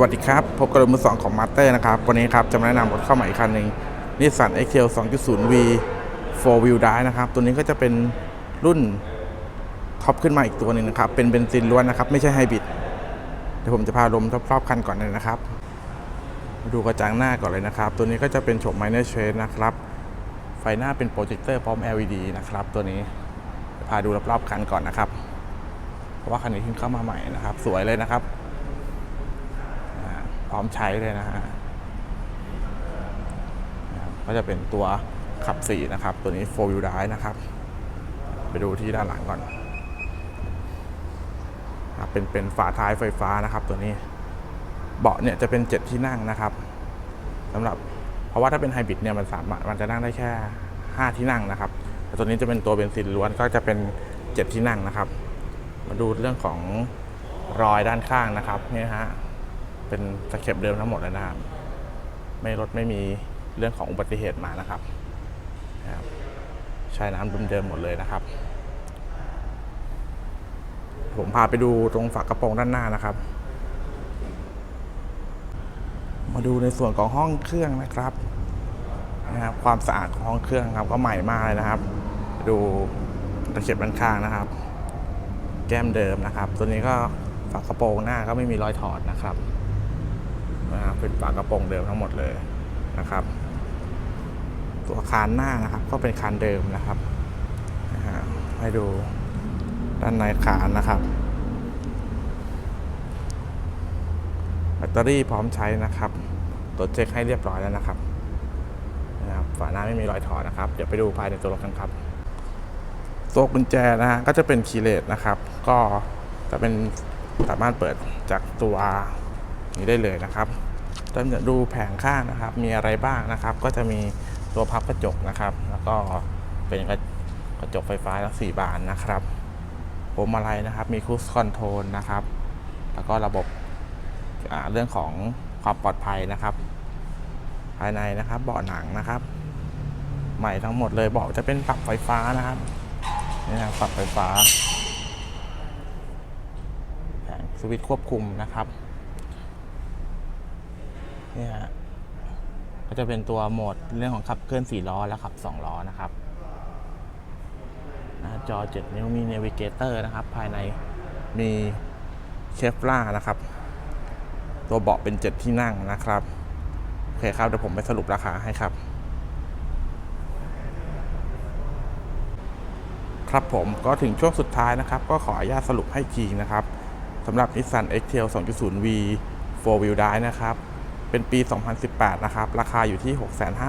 วัสดีครับ พบกับรถมือสองของมาสเตอร์นะครับ วันนี้ครับจะมาแนะนำรถเข้าใหม่อีกคันหนึ่งนิสสัน x t r 2.0V 4 Wheel Drive นะครับ ตัวนี้ก็จะเป็นรุ่นท็อปขึ้นมาอีกตัวหนึ่งนะครับ เป็นเบนซินล้วนนะครับ ไม่ใช่ไฮบริดเดี๋ยวผมจะพาลมรอบๆคันก่อนเลยนะครับ ดูกระจังหน้าก่อนเลยนะครับ ตัวนี้ก็จะเป็นโฉม Minor Change นะครับ ไฟหน้าเป็นโปรเจคเตอร์พร้อม LED นะครับ ตัวนี้พาดูรอบๆคันก่อนนะครับ เพราะว่าคันนี้เพิ่งเข้ามาใหม่นะครับ สวยเลยนะครับ พร้อมใช้เลยนะฮะก็จะเป็นตัวขับสีนะครับ ตัวนี้4 wheel drive นะครับ ไปดูที่ด้านหลังก่อนเป็นเป็นฝาท้ายไฟฟ้านะครับ ตัวนี้ เบาะเนี่ยจะเป็น7ที่นั่งนะครับสำหรับเพราะว่าถ้าเป็นไฮบริดเนี่ยมันสามารถมันจะนั่งได้แค่5ที่นั่งนะครับแต่ตัวนี้จะเป็นตัวเบนซินล้วนก็จะเป็น7ที่นั่งนะครับ มาดูเรื่องของรอยด้านข้างนะครับนี่ฮะ เป็นตะเข็บเดิมทั้งหมดเลยนะครับ ไม่รถไม่มีเรื่องของอุบัติเหตุมานะครับนะครับใช้น้ำเดิมๆหมดเลยนะครับ ผมพาไปดูตรงฝากระโปรงด้านหน้านะครับ มาดูในส่วนของห้องเครื่องนะครับนะครับ ความสะอาดของห้องเครื่องครับก็ใหม่มากเลยนะครับ ดูตะเข็บด้านข้างนะครับ แก้มเดิมนะครับ ตัวนี้ก็ฝากระโปรงหน้าก็ไม่มีรอยถอดนะครับ นะครับเป็นฝากระโปรงเดิมทั้งหมดเลยนะครับ ตัวคานหน้านะครับ ก็เป็นคานเดิมนะครับให้ดูด้านในคานนะครับแบตเตอรี่พร้อมใช้นะครับตรวจเช็คให้เรียบร้อยแล้วนะครับนะครับฝาหน้าไม่มีรอยถอดนะครับ เดี๋ยวไปดูภายในตัวรถกันครับตัวกุญแจนะฮะก็จะเป็นคีย์เลสนะครับ ก็จะเป็นสามารถเปิดจากตัว นี้ได้เลยนะครับเริ่มจะดูแผงข้างนะครับ มีอะไรบ้างนะครับ ก็จะมีตัวพับกระจกนะครับ แล้วก็เป็นกระกระจกไฟฟ้าทั้งสี่บานนะครับพวงมาลัยนะครับ มีคูสคอนโทรลนะครับ แล้วก็ระบบเรื่องของความปลอดภัยนะครับ ภายในนะครับเบาะหนังนะครับ ใหม่ทั้งหมดเลยเบาะจะเป็นปรับไฟฟ้านะครับนี่นะครับปรับไฟฟ้าแผงสวิตช์ควบคุมนะครับ เนี่ยฮะก็จะเป็นตัวโหมดเรื่องของขับเคลื่อน4ล้อและขับ 2 ล้อนะครับ หน้าจอ 7 นิ้วมีเนวิเกเตอร์นะครับ ภายในมีเชฟล่านะครับ ตัวเบาะเป็น 7 ที่นั่งนะครับ โอเคครับ เดี๋ยวผมไปสรุปราคาให้ครับ ครับผมก็ถึงช่วงสุดท้ายนะครับ ก็ขออนุญาตสรุปให้ทีนะครับสำหรับ Nissan X-Trail 2.0V 4 Wheel Drive นะครับ เป็นปี 2018 นะครับ ราคาอยู่ที่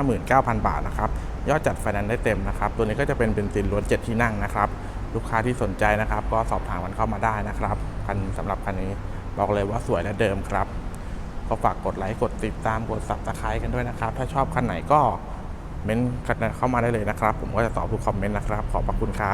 659,000 บาทนะครับ ยอดจัดไฟแนนซ์ได้เต็มนะครับ ตัวนี้ก็จะเป็นเบนซินล้วน7ที่นั่งนะครับ ลูกค้าที่สนใจนะครับ ก็สอบถามกันเข้ามาได้นะครับ คันสำหรับคันนี้บอกเลยว่าสวยและเดิมครับ ก็ฝากกดไลค์ กดติดตาม กด subscribe กันด้วยนะครับ ถ้าชอบคันไหนก็เม้นต์กันเข้ามาได้เลยนะครับ ผมก็จะตอบทุกคอมเมนต์นะครับ ขอบพระคุณครับ